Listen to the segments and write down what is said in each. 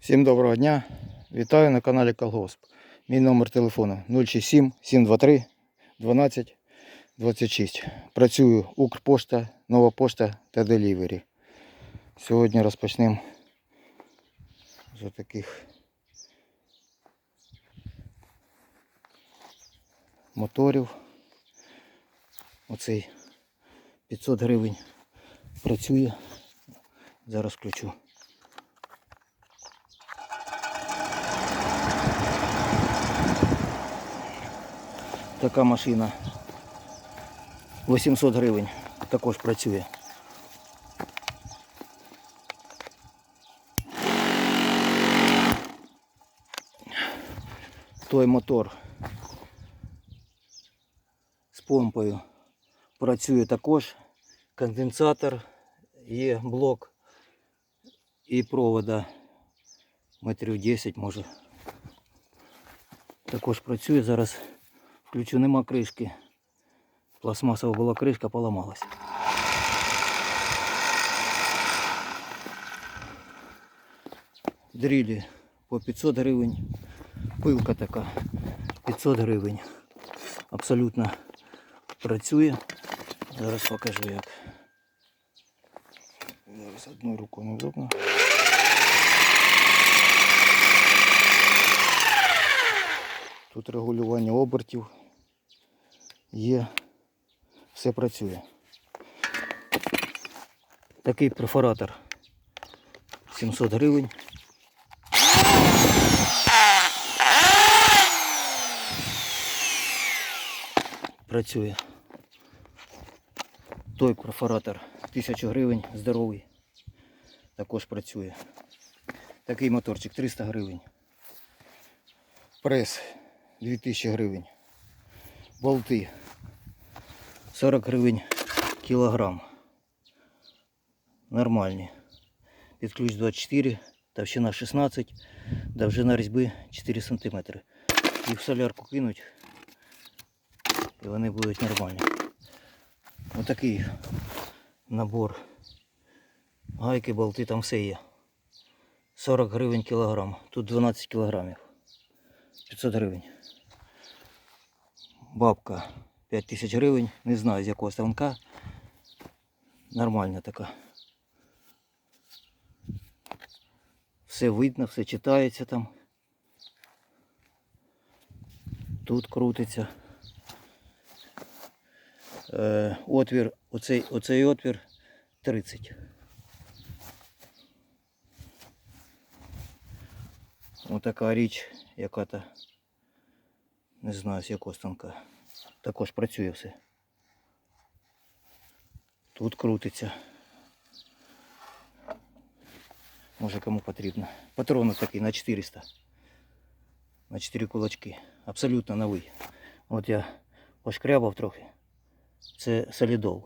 Всім доброго дня. Вітаю на каналі Колгосп. Мій номер телефону 067 723 12 26. Працюю Укрпошта, Нова пошта та Делівері. Сьогодні розпочнемо з таких моторів. Оцей 500 гривень працює. Зараз включу. Така машина 800 гривень також працює. Той мотор з помпою працює також. Конденсатор, є блок і провода метрів 10 може. Також працює зараз. Включу, нема кришки. Пластмасова була кришка, поламалась. Дрілі по 500 гривень. Пилка така 500 гривень. Абсолютно працює. Зараз покажу як. Зараз одною рукою неудобно. Тут регулювання обертів є, все працює. Такий перфоратор 700 гривень. Працює. Той перфоратор 1000 гривень, здоровий. Також працює. Такий моторчик 300 гривень. Прес 2000 гривень. Болти 40 гривень кілограм. Нормальні. Під ключ 24, товщина 16, довжина різьби 4 см. Їх в солярку кинуть і вони будуть нормальні. Отакий набор. Гайки, болти, там все є. 40 гривень кілограм. Тут 12 кілограмів. 500 гривень. Бабка 5000 гривень. Не знаю з якого станка. Нормальна така. Все видно, все читається там. Тут крутиться. Е, отвір, оцей, оцей отвір 30. Отака річ, яка-то не знаю з якого станка. Також працює все. Тут крутиться. Може кому потрібно. Патрони такий на 400. На 4 кулачки. Абсолютно новий. От я пошкрябав трохи. Це солідол.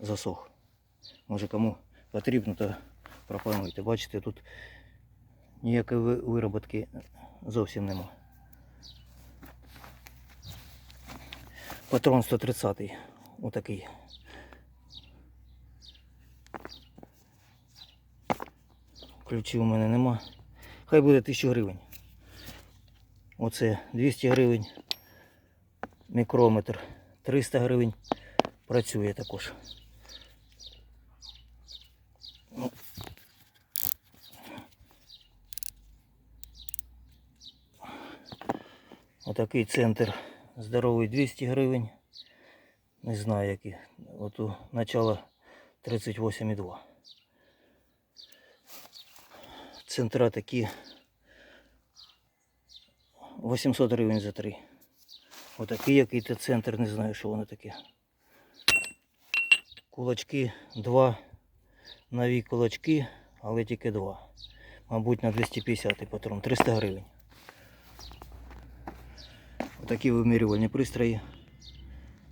Засох. Може кому потрібно, то пропонуйте. Бачите, тут ніякої ви- вироботки зовсім нема. Патрон 130 отакий. Ключів у мене нема. Хай буде 1000 гривень. Оце 200 гривень. Мікрометр 300 гривень. Працює також. Ну. Отакий центр здоровий 200 гривень. Не знаю які. От у начало 38,2. Центра такі 800 гривень за три. Отакий який-то центр, не знаю, що воно таке. Кулачки два. Нові кулачки, але тільки два. Мабуть, на 250 патрон. 300 гривень. Отакі вимірювальні пристрої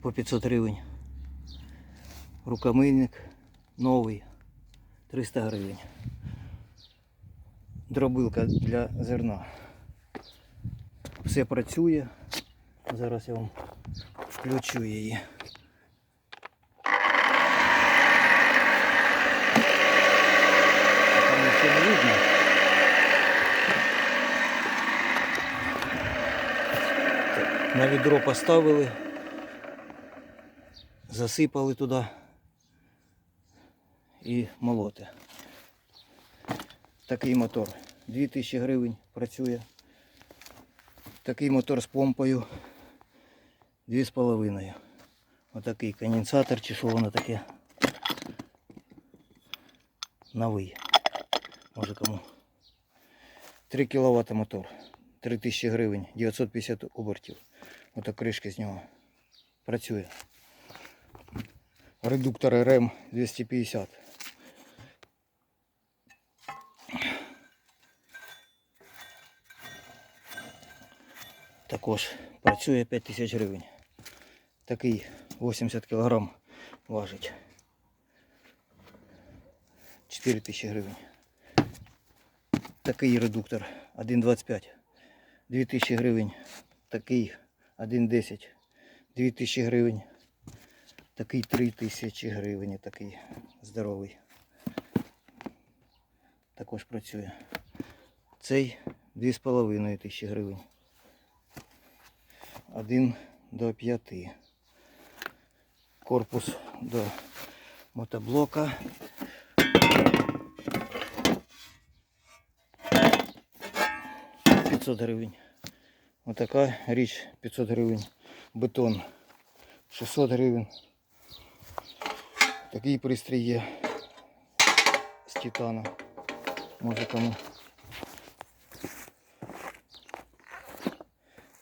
по 500 гривень. Рукомийник новий 300 гривень. Дробилка для зерна. Все працює. Зараз я вам включу її. Там не видно. На відро поставили, засипали туди і молоти. Такий мотор. 2000 гривень працює. Такий мотор з помпою 2,5. Отакий конденсатор, чи що воно таке. Новий. Може кому. 3 кВт мотор. 3000 гривень, 950 обертів. Ото кришки з нього. Працює. Редуктор РМ 250. Також працює 5000 гривень. Такий 80 кг важить. 4000 гривень. Такий редуктор 1,25. 2000 гривень. Такий 1,10. 2000 гривень. Такий 3000 гривень. Такий здоровий. Також працює. Цей 2,5 тисячі гривень. 1 до 5. Корпус до мотоблока. П'ятсот гривень. Отака річ 500 гривень. Бетон 600 гривень. Такий пристрій є з титану. Може кому.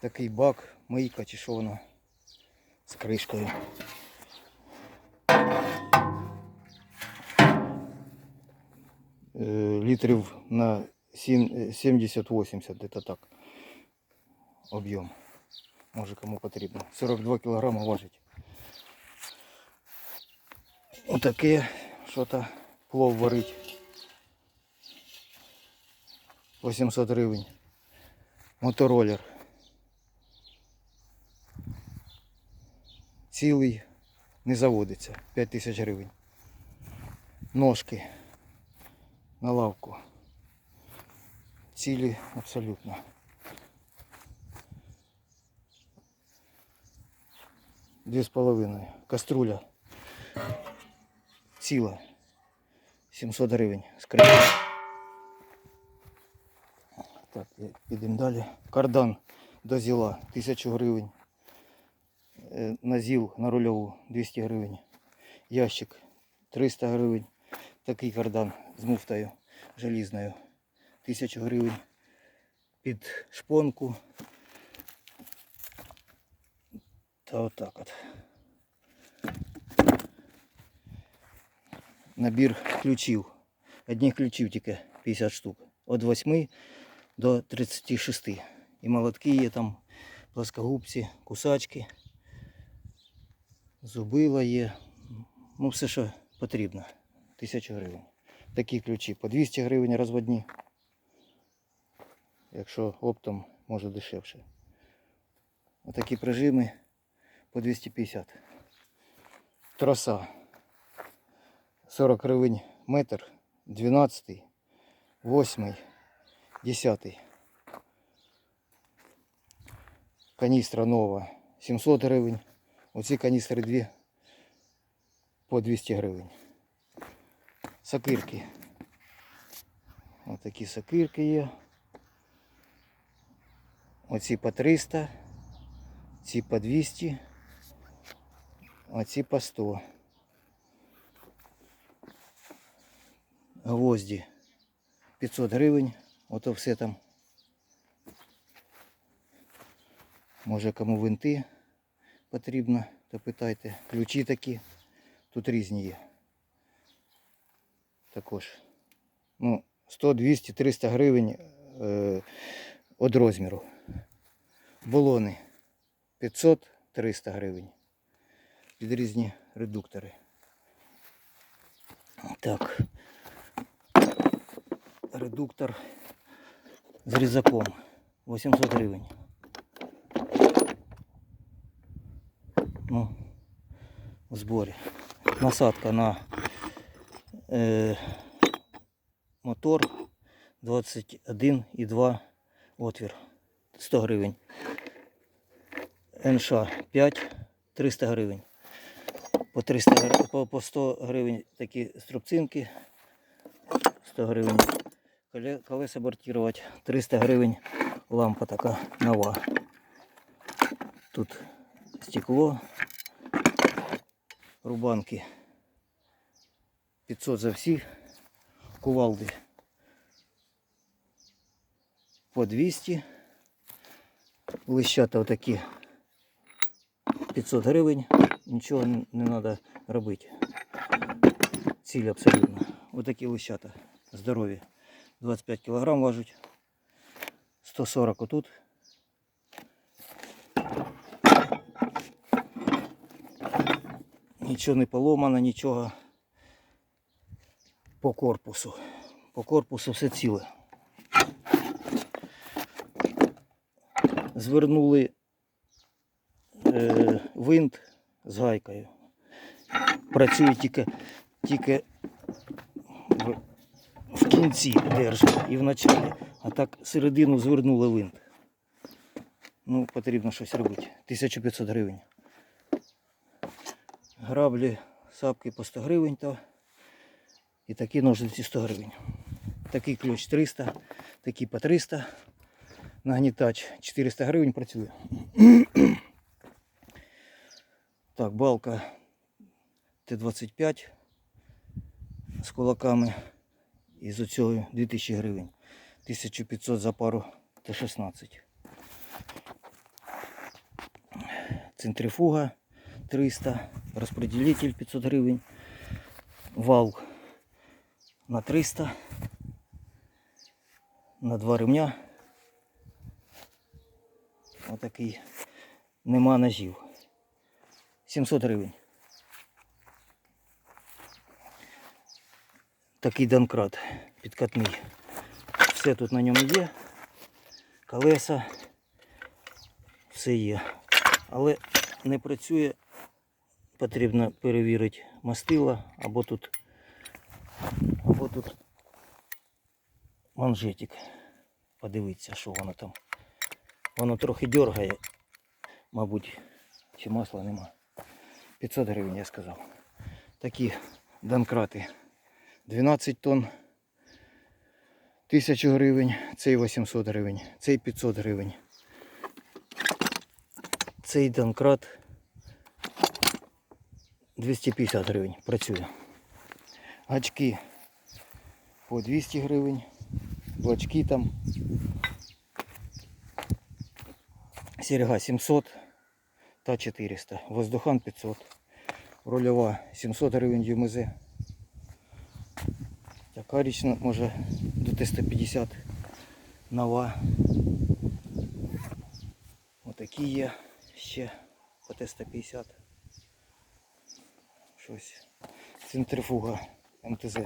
Такий бак, мийка чи що воно з кришкою. Е, Літрів на сім- е, 70-80, десь так. Об'єм. Може кому потрібно. 42 кг важить. Отаке що-то плов варить. 800 гривень. Мотороллер. Цілий не заводиться. 5000 гривень. Ножки на лавку. Цілі абсолютно. Дві з половиною. Каструля. Ціла. 700 гривень. Скрипка. Так, підемо далі. Кардан до зіла 1000 гривень. Е, На зіл на рульову 200 гривень. Ящик 300 гривень. Такий кардан з муфтою желізною. 1000 гривень. Під шпонку. Та отак от. Набір ключів. Одних ключів тільки 50 штук. Від 8 до 36. І молотки є там, плоскогубці, кусачки, зубила є. Ну, все, що потрібно. 1000 гривень. Такі ключі по 200 гривень розводні. Якщо оптом, може дешевше. Отакі прижими по 250. Троса. 40 гривень метр, 12, 8, 10. Каністра нова 700 гривень. Оці каністри дві по 200 гривень. Сокирки. Ось такі сокирки є. Оці по 300, ці по 200, а ці по 100. Гвозді 500 гривень. Ото все там. Може кому винти потрібно, то питайте. Ключі такі. Тут різні є. Також. Ну, 100, 200, 300 гривень е, розміру. Балони 500, 300 гривень. Під різні редуктори. Так. Редуктор з різаком 800 гривень. Ну, в зборі. Насадка на е, мотор 21,2 отвір. 100 гривень. НШ 5 300 гривень. По 300 гри- по, по 100 гривень такі струбцинки. 100 гривень. Колеса бортувати. 300 гривень лампа така нова. Тут стекло. Рубанки. 500 за всі. Кувалди. По 200. Лищата отакі 500 гривень. Нічого не треба робити. Ціль абсолютно. Отакі лищата. Здорові. 25 кг важать. 140 отут. Нічого не поломано, нічого по корпусу. По корпусу все ціле. Звернули винт з гайкою. Працює тільки, тільки в, в кінці держить і в началі. А так середину звернули винт. Ну, потрібно щось робити. 1500 гривень. Граблі, сапки по 100 гривень та і такі ножниці 100 гривень. Такий ключ 300, такий по 300. Нагнітач 400 гривень працює. Балка Т-25 з кулаками. І з оцього 2000 гривень. 1500 за пару Т-16. Центрифуга 300. Розпределитель 500 гривень. Вал на 300. На два ремня. Отакий. Нема ножів. 700 гривень. Такий донкрат підкатний. Все тут на ньому є. Колеса. Все є. Але не працює. Потрібно перевірити мастила або тут, або тут манжетик. Подивитися, що воно там. Воно трохи дергає, мабуть, чи масла нема. 500 гривень, я сказав. Такі донкрати. 12 тонн. 1000 гривень, цей 800 гривень, цей 500 гривень. Цей донкрат 250 гривень працює. Гачки по 200 гривень. Блочки там. Серега 700 та 400. Воздухан 500. Рульова 700 гривень ЮМЗ. Така річна може до Т-150 нова. Отакі є ще по Т-150. Щось. Центрифуга МТЗ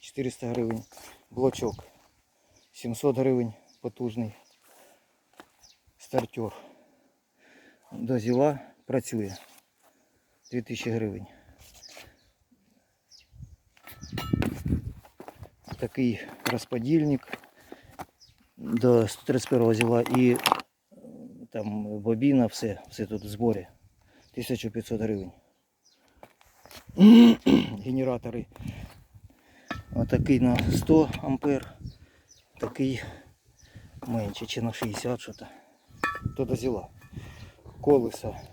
400 гривень. Блочок 700 гривень потужний. Стартер. До зіла працює. 2000 гривень. Такий розподільник до 131 зіла і е, там бобіна, все, все тут в зборі. 1500 гривень. Генератори. Отакий на 100 ампер, такий менше, чи на 60 що то. То до зіла. Колеса.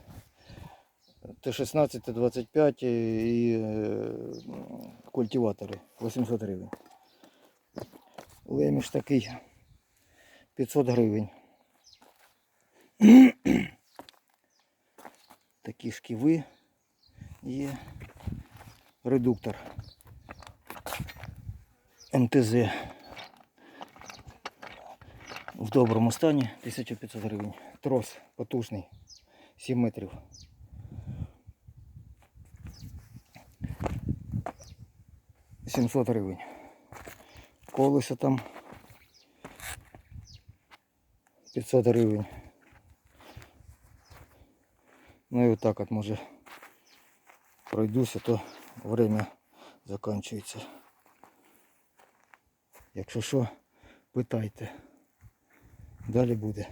Т-16, Т-25 і е, культиватори 800 гривень. Леміш такий 500 гривень. Такі шківи є. Редуктор МТЗ в доброму стані 1500 гривень. Трос потужний 7 метрів. Сімсот гривень. Колесо там 500 гривень. Ну і отак от може пройдуся, то время закінчується. Якщо що, питайте. Далі буде.